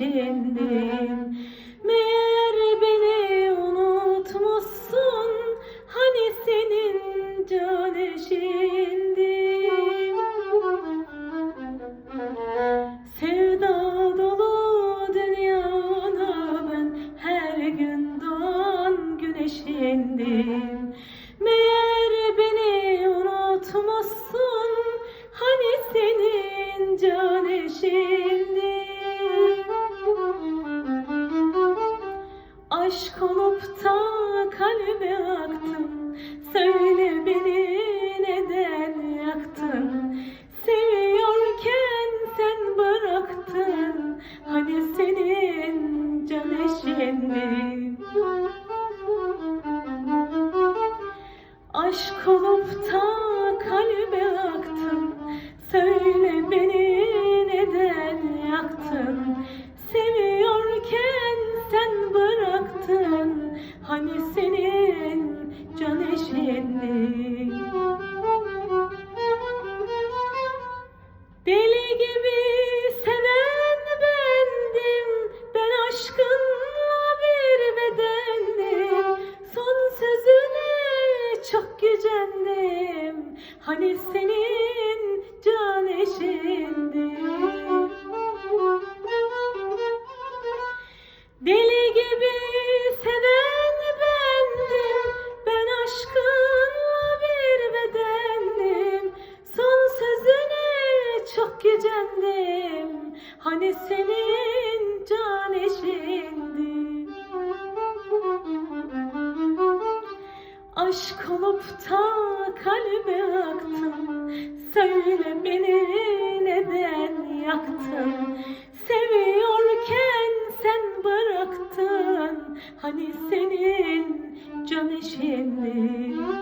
içindeyim Meğer beni unutmuşsun Hani senin can eşindim. Sevda dolu dünyana ben Her gün doğan güneşindim. Meğer beni unutmuşsun Hani senin can eşindim. Kalbe aktın. Söyle beni neden yaktın? Seviyorken sen bıraktın. Hani senin can eşindim Aşk olup da kalbe aktın. Söyle beni neden yaktın Deli gibi seven bendim. Ben aşkınla bir bedendim Son sözüne çok gücendim. Hani senin gücendim Hani senin can eşindim Aşk olup da kalbe aktın Söyle beni neden yaktın Seviyorken sen bıraktın Hani senin can eşindim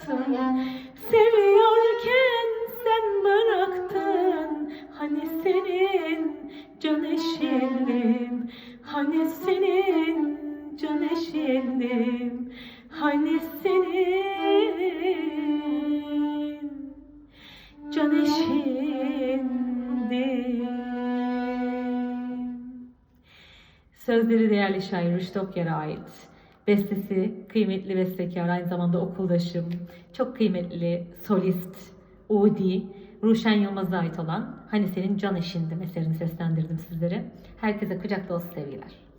yaktın Seviyorken sen bıraktın. Hani senin can eşindim Hani senin can eşindim Hani senin can eşindim Sözleri değerli şair Rüştü Okyar'a ait. Bestesi kıymetli bestekar, aynı zamanda okuldaşım, çok kıymetli solist, Udi, Ruşen Yılmaz'a ait olan Hani Senin Can Eşindim eserini seslendirdim sizlere. Herkese kucak dolusu sevgiler.